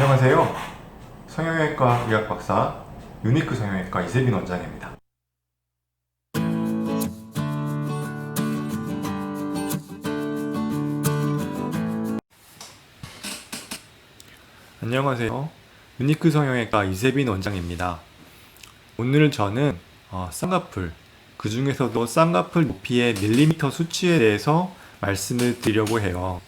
안녕하세요. 성형외과 의학 박사 유니크 성형외과 이세빈 원장입니다. 안녕하세요. 유니크 성형외과 이세빈 원장입니다. 오늘 저는 어, 쌍꺼풀, 그 중에서도 쌍꺼풀 높이의 밀리미터 수치에 대해서 말씀을 드리려고 해요.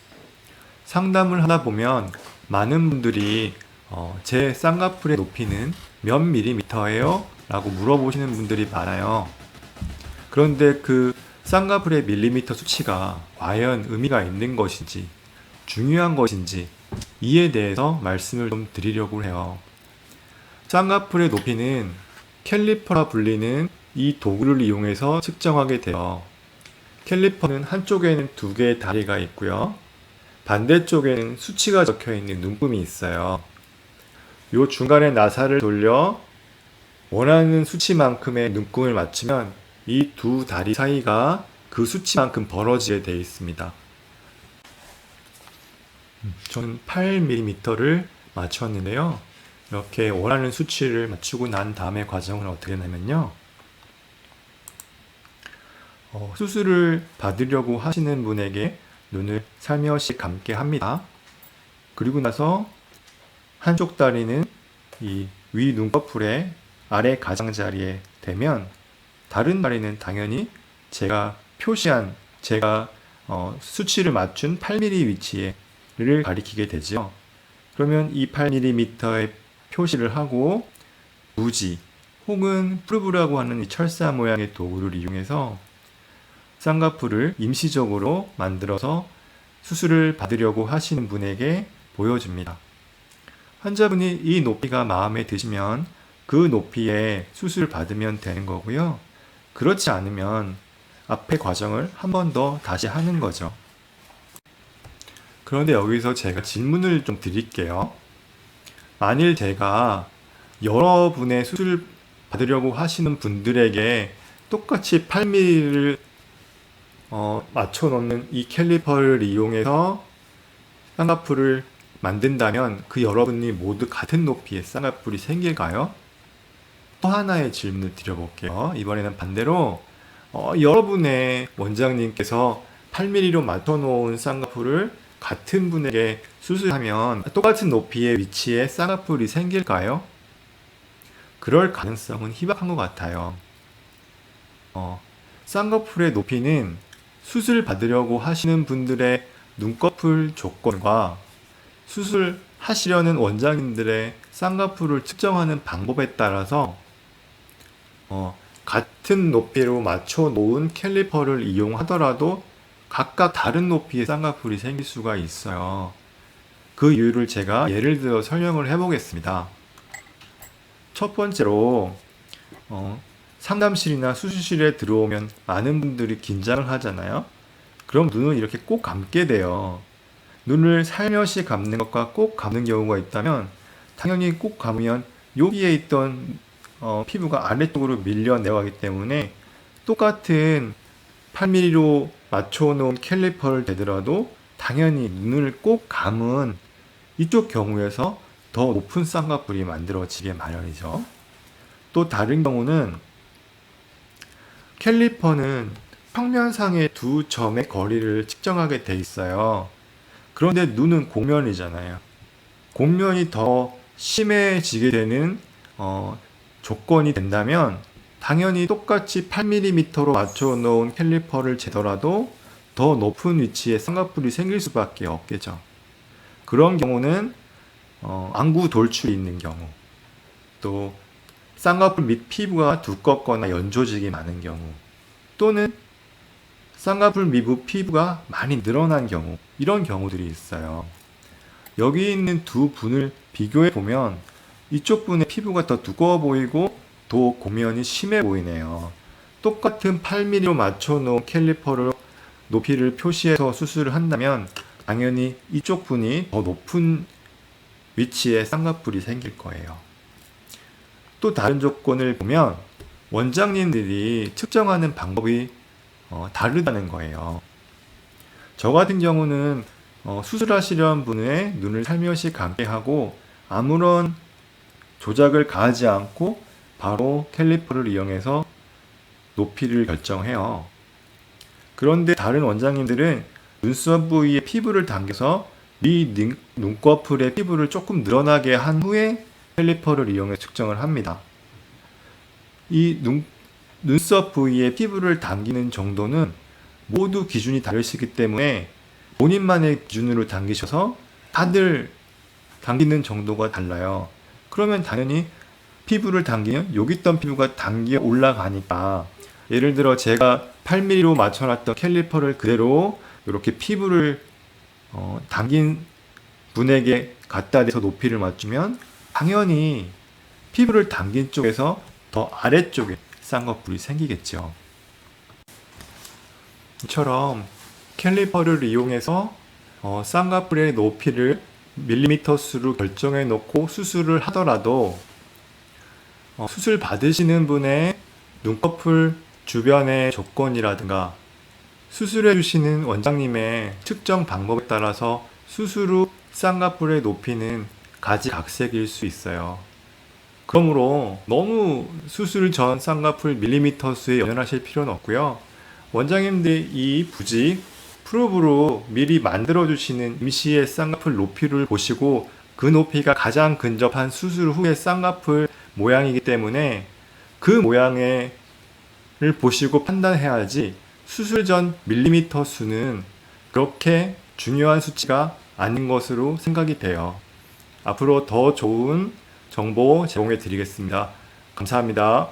상담을 하다 보면 많은 분들이 어, 제 쌍꺼풀의 높이는 몇 밀리미터예요? 라고 물어보시는 분들이 많아요. 그런데 그 쌍꺼풀의 밀리미터 수치가 과연 의미가 있는 것인지, 중요한 것인지, 이에 대해서 말씀을 좀 드리려고 해요. 쌍꺼풀의 높이는 캘리퍼라 불리는 이 도구를 이용해서 측정하게 돼요. 캘리퍼는 한쪽에는 두 개의 다리가 있고요. 반대쪽에는 수치가 적혀 있는 눈금이 있어요. 요 중간에 나사를 돌려 원하는 수치만큼의 눈금을 맞추면 이 두 다리 사이가 그 수치만큼 벌어지게 되어 있습니다. 음, 저는 8mm를 맞추었는데요. 이렇게 원하는 수치를 맞추고 난 다음에 과정은 어떻게 되냐면요. 어, 수술을 받으려고 하시는 분에게 눈을 살며시 감게 합니다. 그리고 나서 한쪽 다리는 이 위 눈꺼풀의 아래 가장자리에 대면 다른 다리는 당연히 제가 표시한 제가 어, 수치를 맞춘 8mm 위치를 가리키게 되죠. 그러면 이 8mm의 표시를 하고 무지 혹은 프루브라고 하는 이 철사 모양의 도구를 이용해서 쌍꺼풀을 임시적으로 만들어서 수술을 받으려고 하시는 분에게 보여줍니다. 환자분이 이 높이가 마음에 드시면 그 높이에 수술을 받으면 되는 거고요. 그렇지 않으면 앞의 과정을 한 번 더 다시 하는 거죠. 그런데 여기서 제가 질문을 좀 드릴게요. 만일 제가 여러분의 수술 받으려고 하시는 분들에게 똑같이 8mm를 어, 맞춰 놓는 이 캘리퍼를 이용해서 쌍꺼풀을 만든다면 그 여러분이 모두 같은 높이의 쌍꺼풀이 생길까요? 또 하나의 질문을 드려볼게요. 이번에는 반대로 어, 여러분의 원장님께서 8mm로 맞춰 놓은 쌍꺼풀을 같은 분에게 수술하면 똑같은 높이의 위치에 쌍꺼풀이 생길까요? 그럴 가능성은 희박한 것 같아요. 어, 쌍꺼풀의 높이는 수술 받으려고 하시는 분들의 눈꺼풀 조건과 수술 하시려는 원장님들의 쌍꺼풀을 측정하는 방법에 따라서 어, 같은 높이로 맞춰 놓은 캘리퍼를 이용하더라도 각각 다른 높이의 쌍꺼풀이 생길 수가 있어요. 그 이유를 제가 예를 들어 설명을 해보겠습니다. 첫 번째로 어, 상담실이나 수술실에 들어오면 많은 분들이 긴장을 하잖아요. 그럼 눈을 이렇게 꼭 감게 돼요. 눈을 살며시 감는 것과 꼭 감는 경우가 있다면 당연히 꼭 감으면 여기에 있던 어, 피부가 아래쪽으로 밀려 내려가기 때문에 똑같은 8mm로 맞춰놓은 캘리퍼를 대더라도 당연히 눈을 꼭 감은 이쪽 경우에서 더 높은 쌍꺼풀이 만들어지게 마련이죠. 또 다른 경우는 캘리퍼는 평면상의 두 점의 거리를 측정하게 돼 있어요. 그런데 눈은 곡면이잖아요. 곡면이 더 심해지게 되는 어, 조건이 된다면 당연히 똑같이 8mm로 맞춰 놓은 캘리퍼를 재더라도 더 높은 위치에 쌍꺼풀이 생길 수밖에 없겠죠. 그런 경우는 어, 안구 돌출이 있는 경우, 또 쌍꺼풀 밑 피부가 두껍거나 연조직이 많은 경우, 또는 쌍꺼풀 미부 피부가 많이 늘어난 경우, 이런 경우들이 있어요. 여기 있는 두 분을 비교해 보면 이쪽 분의 피부가 더 두꺼워 보이고 더 고면이 심해 보이네요. 똑같은 8mm로 맞춰 놓은 캘리퍼로 높이를 표시해서 수술을 한다면 당연히 이쪽 분이 더 높은 위치에 쌍꺼풀이 생길 거예요. 또 다른 조건을 보면 원장님들이 측정하는 방법이 어, 다르다는 거예요. 저 같은 경우는 어, 수술하시려는 분의 눈을 살며시 감게 하고 아무런 조작을 가하지 않고 바로 캘리퍼를 이용해서 높이를 결정해요. 그런데 다른 원장님들은 눈썹 부위에 피부를 당겨서 이 눈- 눈꺼풀의 피부를 조금 늘어나게 한 후에 캘리퍼를 이용해 측정을 합니다. 이 눈, 눈썹 부위에 피부를 당기는 정도는 모두 기준이 다르시기 때문에 본인만의 기준으로 당기셔서 다들 당기는 정도가 달라요. 그러면 당연히 피부를 당기면 여기 있던 피부가 당겨 올라가니까 예를 들어 제가 8mm로 맞춰놨던 캘리퍼를 그대로 이렇게 피부를 어, 당긴 분에게 갖다 대서 높이를 맞추면 당연히 피부를 당긴 쪽에서 더 아래쪽에 쌍꺼풀이 생기겠죠. 이처럼 캘리퍼를 이용해서 어, 쌍꺼풀의 높이를 밀리미터 수로 결정해 놓고 수술을 하더라도 어, 수술 받으시는 분의 눈꺼풀 주변의 조건이라든가 수술해 주시는 원장님의 측정 방법에 따라서 수술 후 쌍꺼풀의 높이는 가지각색일 수 있어요. 그러므로 너무 수술 전 쌍꺼풀 밀리미터 수에 연연하실 필요는 없고요. 원장님들이 이 부직 프로브로 미리 만들어 주시는 임시의 쌍꺼풀 높이를 보시고 그 높이가 가장 근접한 수술 후의 쌍꺼풀 모양이기 때문에 그 모양을 보시고 판단해야지 수술 전 밀리미터 수는 그렇게 중요한 수치가 아닌 것으로 생각이 돼요. 앞으로 더 좋은 정보 제공해 드리겠습니다. 감사합니다.